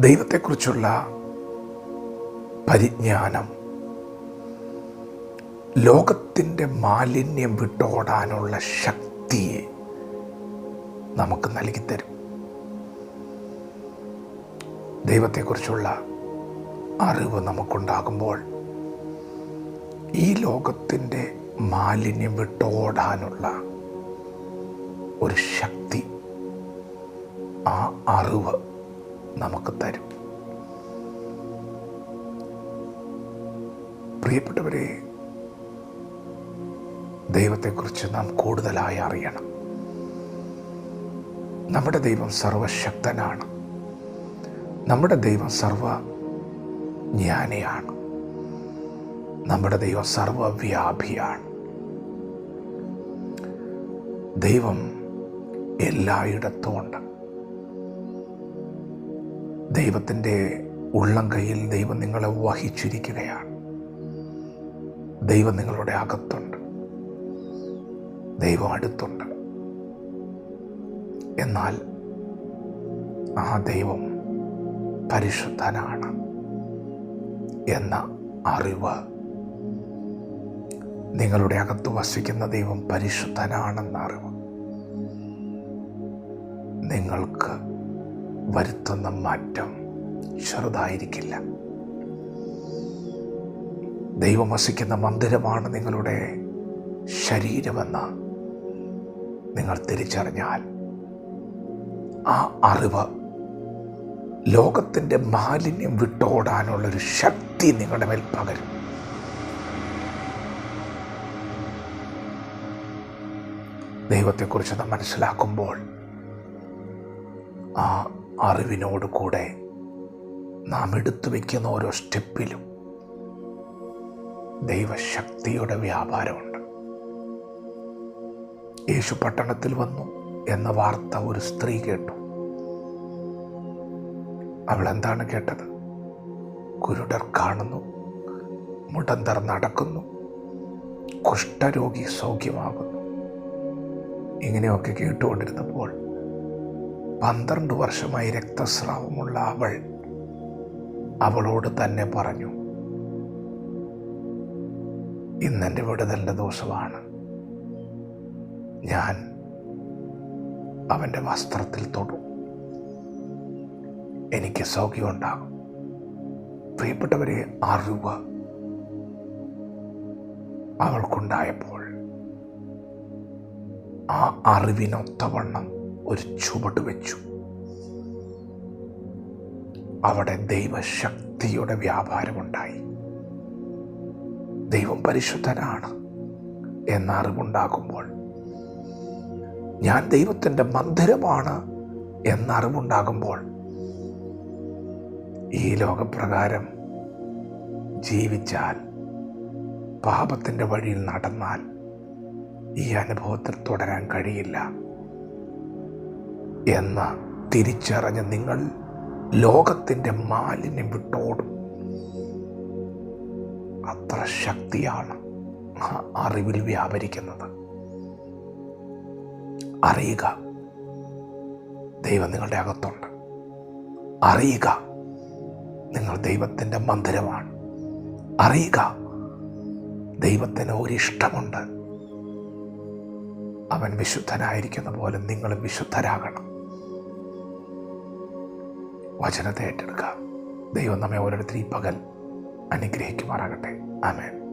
ദൈവത്തെക്കുറിച്ചുള്ള പരിജ്ഞാനം. ലോകത്തിന്റെ മാലിന്യം വിട്ടോടാനുള്ള ശക്തിയെ നമുക്ക് നൽകിത്തരും. ദൈവത്തെക്കുറിച്ചുള്ള അറിവ് നമുക്കുണ്ടാകുമ്പോൾ ഈ ലോകത്തിന്റെ മാലിന്യം വിട്ടോടാനുള്ള ഒരു ശക്തി ആ അറിവ് നമുക്ക് തരും. പ്രിയപ്പെട്ടവരെ ദൈവത്തെക്കുറിച്ച് നാം കൂടുതലായി അറിയണം. നമ്മുടെ ദൈവം സർവശക്തനാണ്. നമ്മുടെ ദൈവം സർവ ജ്ഞാനിയാണ് നമ്മുടെ ദൈവം സർവവ്യാപിയാണ്. ദൈവം എല്ലായിടത്തും ഉണ്ട്. ദൈവത്തിന്റെ ഉള്ളം കയ്യിൽ ദൈവം നിങ്ങളെ വഹിച്ചിരിക്കുകയാണ്. ദൈവം നിങ്ങളുടെ അകത്തുണ്ട്. ദൈവം അടുത്തുണ്ട്. എന്നാൽ ആ ദൈവം പരിശുദ്ധനാണ് എന്ന അറിവ് നിങ്ങളുടെ അകത്ത് വസിക്കുന്ന ദൈവം പരിശുദ്ധനാണെന്ന അറിവ് നിങ്ങൾക്ക് വരുത്തുന്ന മാറ്റം ചെറുതായിരിക്കില്ല. ദൈവം വസിക്കുന്ന മന്ദിരമാണ് നിങ്ങളുടെ ശരീരമെന്ന് നിങ്ങൾ തിരിച്ചറിഞ്ഞാൽ ആ അറിവ് ലോകത്തിന്റെ മാലിന്യം വിട്ടോടാനുള്ളൊരു ശക്തി നിങ്ങളുടെ മേൽ പകരും. ദൈവത്തെക്കുറിച്ച് നാം മനസ്സിലാക്കുമ്പോൾ ആ അറിവിനോട് കൂടെ നാം എടുത്തു വയ്ക്കുന്ന ഓരോ സ്റ്റെപ്പിലും ദൈവശക്തിയുടെ വ്യാപാരമുണ്ട്. യേശു പട്ടണത്തിൽ വന്നു എന്ന വാർത്ത ഒരു സ്ത്രീ കേട്ടു. അവൾ എന്താണ് കേട്ടത്? കുരുടർ കാണുന്നു മുടന്തർ നടക്കുന്നു കുഷ്ഠരോഗി സൗഖ്യമാകുന്നു. ഇങ്ങനെയൊക്കെ കേട്ടുകൊണ്ടിരുന്നപ്പോൾ പന്ത്രണ്ട് വർഷമായി രക്തസ്രാവമുള്ള അവൾ അവളോട് തന്നെ പറഞ്ഞു ഇന്നെന്റെ വിടുതലിന്റെ ദിവസമാണ്. ഞാൻ അവന്റെ വസ്ത്രത്തിൽ തൊടും. എനിക്ക് സൗഖ്യമുണ്ടാകും. പ്രിയപ്പെട്ടവരെ അറിവ് അവൾക്കുണ്ടായപ്പോൾ ആ അറിവിനൊത്തവണ്ണം ഒരു ചുവട് വെച്ചു. അവിടെ ദൈവശക്തിയുടെ വ്യാപാരമുണ്ടായി. ദൈവം പരിശുദ്ധനാണ് എന്ന അറിവുണ്ടാകുമ്പോൾ ഞാൻ ദൈവത്തിന്റെ മന്ദിരമാണ് എന്ന അറിവുണ്ടാകുമ്പോൾ ഈ ലോകപ്രകാരം ജീവിച്ചാൽ പാപത്തിന്റെ വഴിയിൽ നടന്നാൽ ഈ അനുഭവത്തിൽ തുടരാൻ കഴിയില്ല. എന്ന് തിരിച്ചറിഞ്ഞ് നിങ്ങൾ ലോകത്തിന്റെ മാലിന്യം വിട്ടോടും. അത്ര ശക്തിയാണ് ആ അറിവിൽ വ്യാപരിക്കുന്നത്. അറിയുക. ദൈവം നിങ്ങളുടെ അകത്തുണ്ട്. അറിയുക. നിങ്ങൾ ദൈവത്തിന്റെ മന്ദിരമാണ്. അറിയുക. ദൈവത്തിന് ഒരിഷ്ടമുണ്ട്. അവൻ വിശുദ്ധനായിരിക്കുന്ന പോലെ നിങ്ങളും വിശുദ്ധരാകണം. വചനത്തെ ഏറ്റെടുക്കാം. ദൈവം നമ്മെ ഓരോരുത്തരും ഈ പകൽ അനുഗ്രഹിക്കുമാറാകട്ടെ. ആമേൻ.